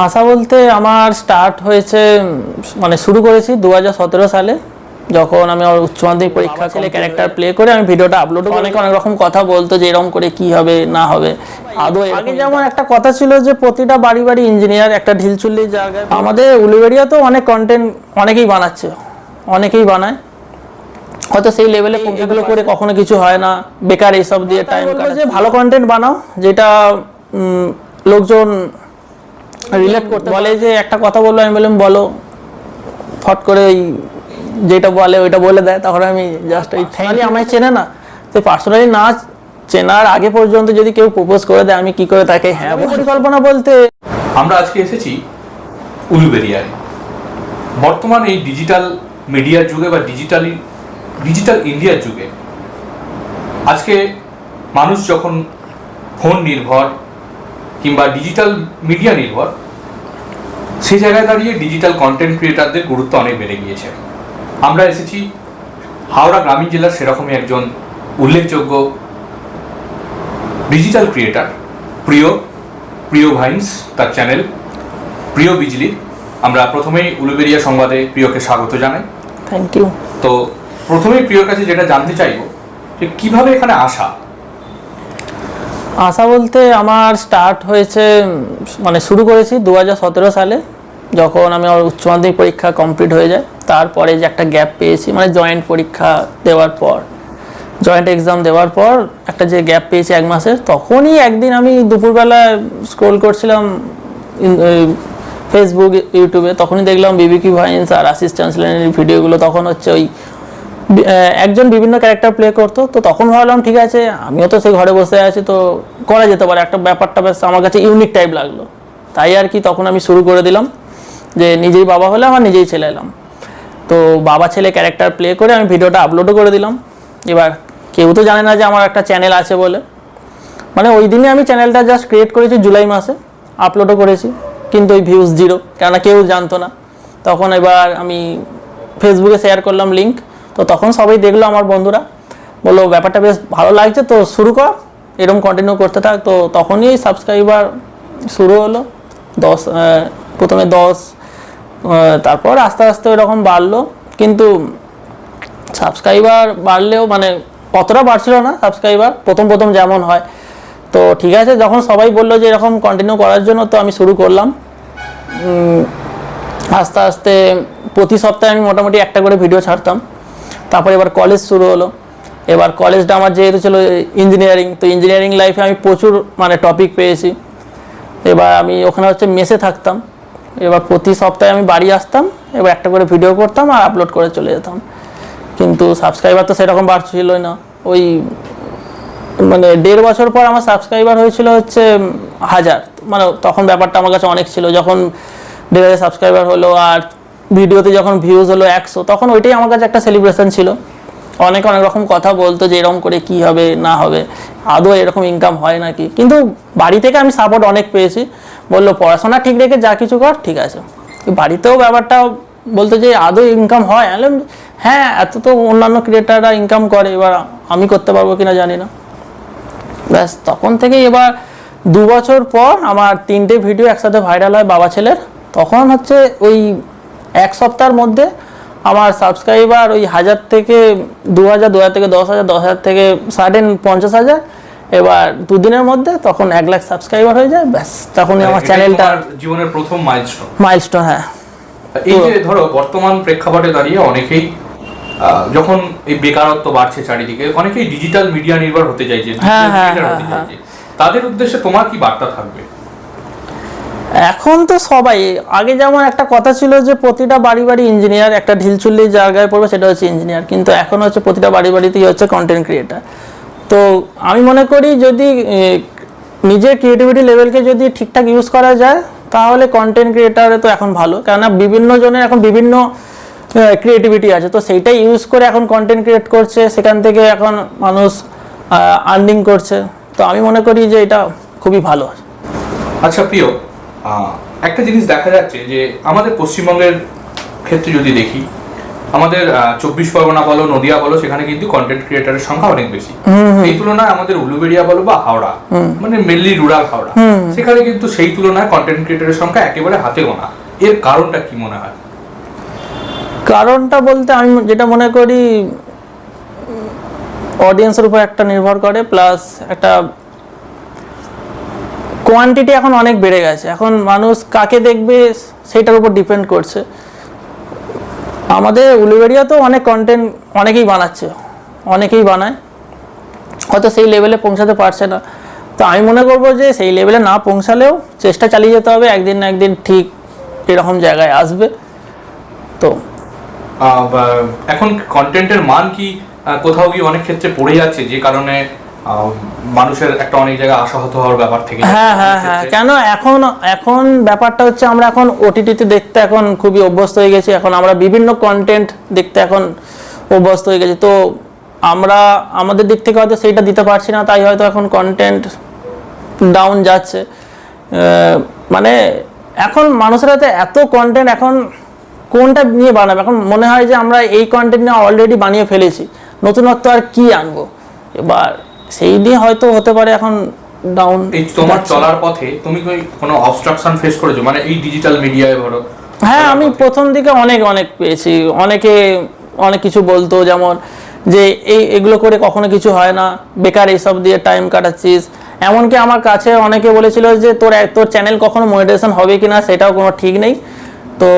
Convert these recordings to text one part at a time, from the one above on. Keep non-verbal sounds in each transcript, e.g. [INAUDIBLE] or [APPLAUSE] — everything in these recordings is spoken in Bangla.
আশা বলতে আমার স্টার্ট হয়েছে মানে শুরু করেছি দু হাজার সতেরো সালে যখন আমি আমার উচ্চ মাধ্যমিক পরীক্ষা ছেলে ক্যারেক্টার প্লে করে আমি ভিডিওটা আপলোড অনেক অনেক রকম কথা বলতো যে এরকম করে কি হবে না হবে। আদৌ আগে যেমন একটা কথা ছিল যে প্রতিটা বাড়ি বাড়ি ইঞ্জিনিয়ার একটা ঢিলচুল্লির জায়গায় আমাদের উলুবেড়িয়া তো অনেক কন্টেন্ট অনেকেই বানাচ্ছে অনেকেই বানায়। হয়তো সেই লেভেলে এগুলো করে কখনো কিছু হয় না বেকার এইসব দিয়ে টাইম যে ভালো কন্টেন্ট বানাও যেটা লোকজন রিলেট করতে বলে যে একটা কথা বলল আমি বললাম বলো। ফট করে ওই যেটা বলে ওইটা বলে দেয়। তখন আমি জাস্ট ওই থ্যাঙ্কলি আমায় চেনে না। তো পার্সোনালি না চেনার আগে পর্যন্ত যদি কেউ প্রপোজ করে দেয় আমি কি করে তাকে হ্যাঁ পরিকল্পনা বলতে আমরা আজকে এসেছি উলুবেরিয়ায়। বর্তমান এই ডিজিটাল মিডিয়ার যুগে বা ডিজিটালি ডিজিটাল ইন্ডিয়ার যুগে আজকে মানুষ যখন ফোন নির্ভর কিংবা ডিজিটাল মিডিয়া নির্ভর সেই জায়গায় দাঁড়িয়ে ডিজিটাল কন্টেন্ট ক্রিয়েটারদের গুরুত্ব অনেক বেড়ে গিয়েছে। আমরা এসেছি হাওড়া গ্রামীণ জেলার সেরকমই একজন উল্লেখযোগ্য ডিজিটাল ক্রিয়েটার প্রিয় প্রিয় ভাইন্স তার চ্যানেল প্রিয় বিজলি আমরা প্রথমেই উলুবেরিয়া সংবাদে প্রিয়কে স্বাগত জানাই। থ্যাংক ইউ তো প্রথমেই প্রিয়র কাছে যেটা জানতে চাইব যে কীভাবে এখানে আসা আশা বলতে আমার স্টার্ট হয়েছে মানে শুরু করেছি দু হাজার সতেরো সালে, যখন আমি আমার উচ্চ মাধ্যমিক পরীক্ষা কমপ্লিট হয়ে যায়। তারপরে যে একটা গ্যাপ পেয়েছি মানে জয়েন্ট পরীক্ষা দেওয়ার পর। জয়েন্ট এক্সাম দেওয়ার পর একটা যে গ্যাপ পেয়েছি এক মাসের তখনই একদিন আমি দুপুরবেলা স্ক্রোল করছিলাম ফেসবুক ইউটিউবে তখনই দেখলাম বিবিকি ভাইন্স আর আশিস চ্যান্সেলের ভিডিওগুলো তখন হচ্ছে ওই একজন বিভিন্ন ক্যারেক্টার প্লে করতো, তো তখন ভাবলাম, ঠিক আছে, আমিও তো সেই ঘরে বসে আছি, তো করা যেতে পারে। একটা ব্যাপারটা বেশ আমার কাছে ইউনিক টাইপ লাগল। তাই আর কি তখন আমি শুরু করে দিলাম, যে নিজেই বাবা হলে আমার নিজেই ছেলে এলাম। তো বাবা ছেলে ক্যারেক্টার প্লে করে আমি ভিডিওটা আপলোডও করে দিলাম। এবার কেউ তো জানে না যে আমার একটা চ্যানেল আছে বলে। মানে ওই দিনে আমি চ্যানেলটা জাস্ট ক্রিয়েট করেছি জুলাই মাসে আপলোডও করেছি, কিন্তু ওই ভিউজ জিরো কেননা কেউ জানতো না। তখন এবার আমি ফেসবুকে শেয়ার করলাম লিঙ্ক তো তখন সবাই দেখল আমার বন্ধুরা। বলল, ব্যাপারটা বেশ ভালো লাগছে, তো শুরু কর। এরকম কন্টিনিউ করতে থাক। তো তখনই সাবস্ক্রাইবার শুরু হলো। দশ প্রথমে দশ তারপর আস্তে আস্তে এরকম বাড়লো। কিন্তু সাবস্ক্রাইবার বাড়লেও মানে অতটা বাড়ছিল না সাবস্ক্রাইবার প্রথম প্রথম যেমন হয়। তো ঠিক আছে, যখন সবাই বলল যে এরকম কন্টিনিউ করার জন্য, তো আমি শুরু করলাম। আস্তে আস্তে প্রতি সপ্তাহে আমি মোটামুটি একটা করে ভিডিও ছাড়তাম। তারপরে এবার কলেজ শুরু হলো। এবার কলেজটা আমার যেহেতু ছিল ইঞ্জিনিয়ারিং তো ইঞ্জিনিয়ারিং লাইফে আমি প্রচুর মানে টপিক পেয়েছি। এবার আমি ওখানে হচ্ছে মেসে থাকতাম। এবার প্রতি সপ্তাহে আমি বাড়ি আসতাম, এবার একটা করে ভিডিও করতাম আর আপলোড করে চলে যেতাম। কিন্তু সাবস্ক্রাইবার তো সেরকম বাড়ছিলই না। ওই মানে দেড় বছর পর আমার সাবস্ক্রাইবার হয়েছিল হচ্ছে হাজার। মানে তখন ব্যাপারটা আমার কাছে অনেক ছিল। যখন দেড় হাজার সাবস্ক্রাইবার হলো আর ভিডিওতে যখন ভিউজ হলো একশো, তখন ওইটাই আমার কাছে একটা সেলিব্রেশন ছিল। অনেক অনেক রকম কথা বলতো যে এরকম করে কি হবে, না হবে, আদৌ এরকম ইনকাম হয় নাকি? কিন্তু বাড়ি থেকে আমি সাপোর্ট অনেক পেয়েছি। বলল, পড়াশোনা ঠিক রেখে যা কিছু কর, ঠিক আছে। বাড়িতেও ব্যাপারটা বলতো যে, আদৌ ইনকাম হয়? আমি হ্যাঁ এত তো অন্যান্য ক্রিয়েটাররা ইনকাম করে, এবার আমি করতে পারব কিনা জানি না। ব্যাস, তখন থেকে এবার দু বছর পর আমার তিনটে ভিডিও একসাথে ভাইরাল হয় বাবা ছেলের। তখন হচ্ছে ওই এক সপ্তাহের মধ্যে আমার সাবস্ক্রাইবার ওই হাজার থেকে দু হাজার দু হাজার থেকে দশ হাজার দশ হাজার থেকে সাডেন পঞ্চাশ হাজার। এবার দুদিনের মধ্যে তখন এক লাখ সাবস্ক্রাইবার হয়ে যায় ব্যাস তখনই আমার চ্যানেলটা জীবনের প্রথম মাইলস্টোন মাইলস্টোন হ্যাঁ। এই যে ধরো বর্তমান প্রেক্ষাপটে দাঁড়িয়ে অনেকেই যখন এই বেকারত্ব বাড়ছে চারিদিকে অনেকেই ডিজিটাল মিডিয়া নির্ভর হতে চাইছে হ্যাঁ, হ্যাঁ, হ্যাঁ, হ্যাঁ। চাইছে। তাদের উদ্দেশ্যে তোমার কি বার্তা থাকবে? এখন তো সবাই, আগে যেমন একটা কথা ছিল যে প্রতিটা বাড়ি বাড়ি ইঞ্জিনিয়ার একটা ঢিলচুল্লির জায়গায় পড়বে, সেটা হচ্ছে ইঞ্জিনিয়ার কিন্তু এখন হচ্ছে প্রতিটা বাড়ি বাড়িতেই হচ্ছে কন্টেন্ট ক্রিয়েটার তো আমি মনে করি যদি নিজের ক্রিয়েটিভিটি লেভেলকে যদি ঠিকঠাক ইউজ করা যায়, তাহলে কন্টেন্ট ক্রিয়েটারে তো এখন ভালো। কেননা বিভিন্ন জনের এখন বিভিন্ন ক্রিয়েটিভিটি আছে। তো সেইটাই ইউজ করে এখন কন্টেন্ট ক্রিয়েট করছে। সেখান থেকে এখন মানুষ আর্নিং করছে। তো আমি মনে করি যে এটা খুবই ভালো। আচ্ছা প্রিয় একটা জিনিস দেখা যাচ্ছে যে আমাদের পশ্চিমবঙ্গের ক্ষেত্রে যদি দেখি আমাদের চব্বিশ পরগনা বলো নদিয়া বলো সেখানে কিন্তু কন্টেন্ট ক্রিয়েটারের সংখ্যা অনেক বেশি। এই তুলনায় আমাদের উলুবেড়িয়া বলো বা হাওড়া মানে মেনলি রুরাল হাওড়া সেখানে কিন্তু সেই তুলনায় কন্টেন্ট ক্রিয়েটারের সংখ্যা একেবারে হাতে গোনা। এর কারণটা কি মনে হয়? কারণটা বলতে আমি যেটা মনে করি অডিয়েন্সের উপর একটা নির্ভর করে প্লাস একটা কোয়ান্টিটি এখন অনেক বেড়ে গেছে। এখন মানুষ কাকে দেখবে সেটার উপর ডিপেন্ড করছে। আমাদের উলুবেড়িয়া তো অনেক কন্টেন্ট অনেকেই বানাচ্ছে, অনেকেই বানায়। হয়তো সেই লেভেলে পৌঁছাতে পারছে না। তো আমি মনে করব যে সেই লেভেলে না পৌঁছালেও চেষ্টা চালিয়ে যেতে হবে, একদিন না একদিন ঠিক এরকম জায়গায় আসবে। তো এখন কন্টেন্টের মান কি কোথাও গিয়ে অনেক ক্ষেত্রে পড়ে যাচ্ছে, যে কারণে মানুষের একটা অনেক জায়গায় আশাহত হওয়ার ব্যাপার থেকে হ্যাঁ হ্যাঁ হ্যাঁ। কেন? এখন এখন ব্যাপারটা হচ্ছে আমরা এখন ওটিটিতে দেখতে এখন খুবই অভ্যস্ত হয়ে গেছি। এখন আমরা বিভিন্ন কন্টেন্ট দেখতে এখন অভ্যস্ত হয়ে গেছি। তো আমরা আমাদের দিক থেকে হয়তো সেইটা দিতে পারছি না তাই হয়তো এখন কন্টেন্ট ডাউন যাচ্ছে। মানে এখন মানুষের হাতে এত কন্টেন্ট এখন কোনটা নিয়ে বানাবে? এখন মনে হয় যে আমরা এই কন্টেন্ট নিয়ে অলরেডি বানিয়ে ফেলেছি। নতুনত্ব আর কি আনব? এবার সেই নিয়ে হয়তো হতে পারে এখন ডাউন এই তোমার চলার পথে তুমি কি কোনো অবস্ট্রাকশন ফেস করেছ? মানে এই ডিজিটাল মিডিয়ায় ধরো। হ্যাঁ আমি প্রথম দিকে অনেক অনেক পেয়েছি। অনেকে অনেক কিছু বলতো যেমন যে এই এগুলো করে কখনো কিছু হয় না। বেকার এইসব দিয়ে টাইম কাটাচ্ছিস। এমনকি আমার কাছে অনেকে বলেছিল যে তোর তোর চ্যানেল কখনো মনিটাইজেশন হবে কি না সেটাও কোনো ঠিক নেই। তো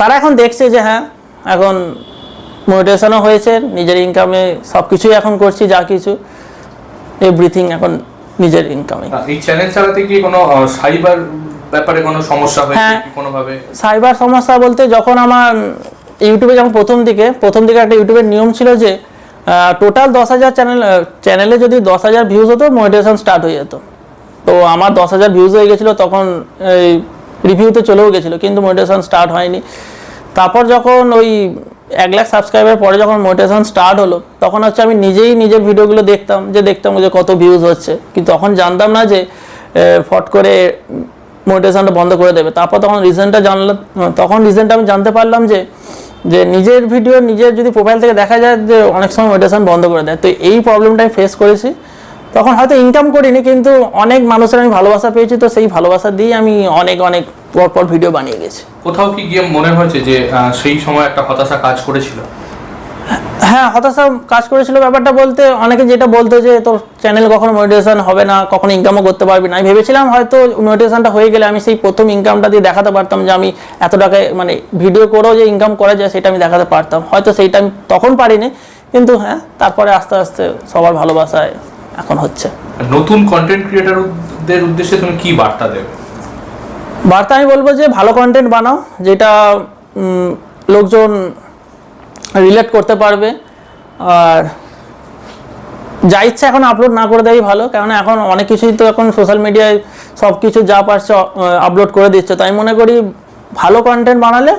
তারা এখন দেখছে যে হ্যাঁ এখন মনিটাইজেশনও হয়েছে। নিজের ইনকামে সব কিছুই এখন করছি যা কিছু। এভরিথিং এখন নিজের ইনকামে এই চ্যানেল চালাতে কি কোনো সাইবার ব্যাপারে কোনো সমস্যা হয়েছে হ্যাঁ। কি কোনোভাবে? সাইবার সমস্যা বলতে যখন আমার ইউটিউবে যখন প্রথম দিকে প্রথম দিকে একটা ইউটিউবের নিয়ম ছিল যে টোটাল দশ হাজার চ্যানেল চ্যানেলে যদি দশ হাজার ভিউজ হতো মনিটেশন স্টার্ট হয়ে যেত। তো আমার দশ হাজার ভিউজ হয়ে গেছিল তখন এই রিভিউতে চলেও গেছিল কিন্তু মনিটেশন স্টার্ট হয়নি। তারপর যখন ওই এক লাখ সাবস্ক্রাইবার পরে যখন মোটিভেশন স্টার্ট হলো, তখন হচ্ছে আমি নিজেই নিজের ভিডিওগুলো দেখতাম, যে দেখতাম যে কত ভিউজ হচ্ছে। কিন্তু তখন জানতাম না যে ফট করে মোটিভেশনটা বন্ধ করে দেবে। তারপর তখন রিজনটা জানলাম, তখন রিজনটা আমি জানতে পারলাম যে যে নিজের ভিডিও নিজের যদি প্রোফাইল থেকে দেখা যায় যে অনেক সময় মোটিভেশন বন্ধ করে দেয়। তো এই প্রবলেমটা আমি ফেস করেছি। তখন হয়তো ইনকাম করিনি কিন্তু অনেক মানুষের আমি ভালোবাসা পেয়েছি তো সেই ভালোবাসা দিয়ে আমি অনেক অনেক পর পর ভিডিও বানিয়ে গেছি। কোথাও কি গিয়ে মনে হয়েছে যে সেই সময় একটা হতাশা কাজ করেছিল? হ্যাঁ হতাশা কাজ করেছিল ব্যাপারটা বলতে অনেকে যেটা বলতো যে তোর চ্যানেল কখনো মনিটাইজেশন হবে না কখনো ইনকামও করতে পারবি না। আমি ভেবেছিলাম হয়তো মনিটাইজেশনটা হয়ে গেলে আমি সেই প্রথম ইনকামটা দিয়ে দেখাতে পারতাম যে আমি এত টাকায় মানে ভিডিও করেও যে ইনকাম করা যায় সেটা আমি দেখাতে পারতাম। হয়তো সেইটা আমি তখন পারিনি কিন্তু হ্যাঁ তারপরে আস্তে আস্তে সবার ভালোবাসায় এখন হচ্ছে। নতুন কন্টেন্ট ক্রিয়েটারদের উদ্দেশ্যে তুমি কি বার্তা দেবে? বার্তা আমি বলব যে ভালো কন্টেন্ট বানাও যেটা লোকজন রিলেট করতে পারবে। আর যা ইচ্ছা এখন আপলোড না করে দেওয়াই ভালো কারণ এখন অনেক কিছুই তো এখন সোশ্যাল মিডিয়ায় সব কিছু যা পারছে আপলোড করে দিচ্ছে। তাই মনে করি ভালো কন্টেন্ট বানালে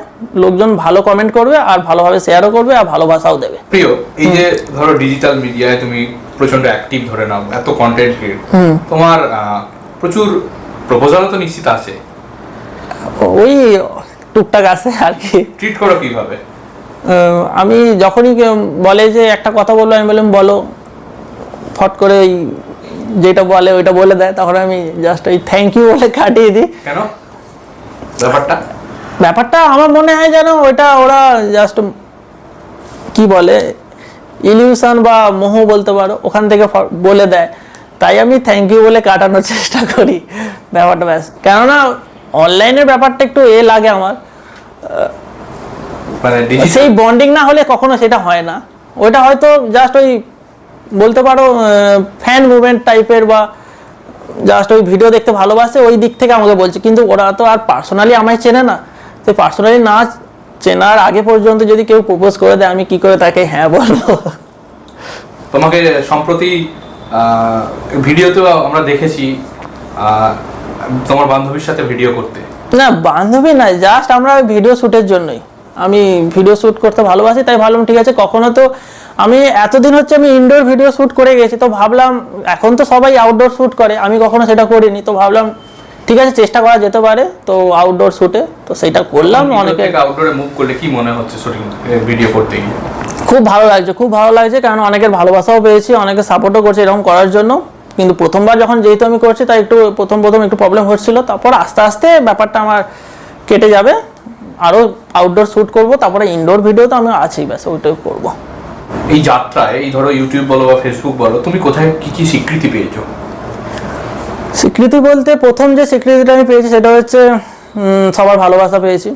লোকজন ভালো কমেন্ট করবে আর ভালোভাবে শেয়ারও করবে আর ভালোবাসাও দেবে। প্রিয় এই যে ধরো ডিজিটাল মিডিয়ায় তুমি প্রচণ্ড অ্যাক্টিভ ধরে নাও এত কন্টেন্ট ক্রিয়েট তোমার প্রচুর প্রপোজালও তো নিশ্চিত আছে। ওই টুকটাক আছে আর কি। ট্রিট করো কীভাবে? আমি যখনই বলে যে একটা কথা বলল আমি বললাম বলো। ফট করে ওই যেটা বলে ওইটা বলে দেয়। তখন আমি জাস্ট ওই থ্যাংক ইউ বলে কাটিয়ে দিই। কেন? ব্যাপারটা? ব্যাপারটা আমার মনে হয় যেন ওইটা ওরা জাস্ট কি বলে ইলিউশন বা মোহ বলতে পারো ওখান থেকে বলে দেয়। তাই আমি থ্যাংক ইউ বলে কাটানোর [LAUGHS] চেষ্টা করি ব্যাপারটা ব্যাস। কেননা অনলাইনের ব্যাপারটা একটু এ লাগে আমার। মানে সেই বন্ডিং না হলে কখনো সেটা হয় না। ওটা হয়তো জাস্ট ওই বলতে পারো ফ্যান মুভমেন্ট টাইপের বা জাস্ট ওই ভিডিও দেখতে ভালোবাসে ওই দিক থেকে আমাকে বলছে। কিন্তু ওরা তো আর পার্সোনালি আমায় চেনে না। তো পার্সোনালি না চেনার আগে পর্যন্ত যদি কেউ প্রপোজ করে দেয় আমি কি করে তাকে হ্যাঁ বলব? তোমাকে সম্প্রতি আহ, ভিডিওতেও আমরা দেখেছি তোমার বান্ধবীর সাথে ভিডিও করতে। না বান্ধবী না জাস্ট আমরা ভিডিও শ্যুটের জন্যই। আমি ভিডিও শ্যুট করতে ভালোবাসি তাই ভাবলাম ঠিক আছে কখনো তো আমি এতদিন হচ্ছে আমি ইনডোর ভিডিও শ্যুট করে গেছি তো ভাবলাম এখন তো সবাই আউটডোর শ্যুট করে আমি কখনো সেটা করিনি। তো ভাবলাম ঠিক আছে চেষ্টা করা যেতে পারে তো আউটডোর শুটে তো সেটা করলাম অনেকে আউটডোরে মুভ করলে কি মনে হচ্ছে শুটিং ভিডিও করতে গিয়ে খুব ভালো লাগছে খুব ভালো লাগছে কারণ অনেকের ভালোবাসাও পেয়েছি অনেকে সাপোর্টও করছে এরকম করার জন্য। কিন্তু প্রথমবার যখন যেহেতু আমি করছি তাই একটু প্রথম প্রথম একটু প্রবলেম হচ্ছিল। তারপর আস্তে আস্তে ব্যাপারটা আমার কেটে যাবে। আরও আউটডোর শ্যুট করব তারপরে ইনডোর ভিডিও তো আমি আছেই ব্যাস ওইটাই করব। এই যাত্রায় এই ধরো ইউটিউব বলো বা ফেসবুক বলো তুমি কোথায় কি কি স্বীকৃতি পেয়েছ? স্বীকৃতি বলতে প্রথম যে স্বীকৃতিটা আমি পেয়েছি সেটা হচ্ছে সবার ভালোবাসা পেয়েছি।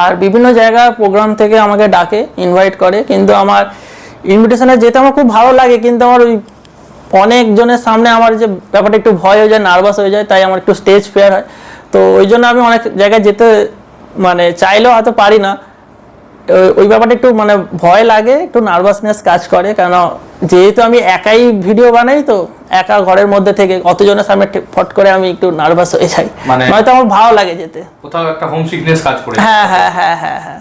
আর বিভিন্ন জায়গার প্রোগ্রাম থেকে আমাকে ডাকে ইনভাইট করে, কিন্তু আমার ইনভিটেশনে যেতে আমার খুব ভালো লাগে, কিন্তু আমার ওই অনেকজনের সামনে আমার যে ব্যাপারটা একটু ভয় হয়ে যায় নার্ভাস হয়ে যায়, তাই আমার একটু স্টেজ ফেয়ার হয়। তো ওই জন্য আমি অনেক জায়গায় যেতে মানে চাইলেও হয়তো পারি না। ওই ব্যাপারটা একটু মানে ভয় লাগে, একটু নার্ভাসনেস কাজ করে, কেন যেহেতু আমি একাই ভিডিও বানাই, তো একা ঘরের মধ্যে থেকে কতজনের সামনে ফট করে আমি একটু নার্ভাস হয়ে যাই। মানে- নয়তো আমার ভালো লাগে যেতে। কোথাও একটা হোম সিকনেস কাজ করে। হ্যাঁ হ্যাঁ হ্যাঁ হ্যাঁ হ্যাঁ।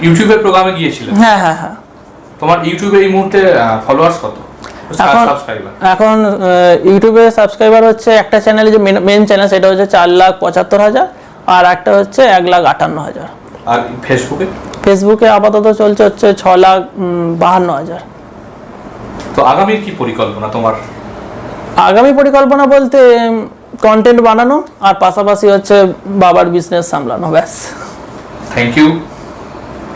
ইউটিউবের প্রোগ্রামে গিয়েছিলে? হ্যাঁ হ্যাঁ হ্যাঁ। তোমার ইউটিউবে এই মুহূর্তে ফলোয়ার্স কত? এখন এখন ইউটিউবে সাবস্ক্রাইবার হচ্ছে একটা চ্যানেলে যে মেন চ্যানেল সেটা হচ্ছে চার লাখ পঁচাত্তর হাজার আর একটা হচ্ছে এক লাখ আটান্ন হাজার। আর ফেসবুকে ফেসবুকে আপাতত চলছে হচ্ছে ছ লাখ বাহান্ন হাজার। তো আগামীর কি পরিকল্পনা তোমার? আগামী পরিকল্পনা বলতে কন্টেন্ট বানানো আর পাশাপাশি হচ্ছে বাবার বিজনেস সামলানো ব্যাস। Thank you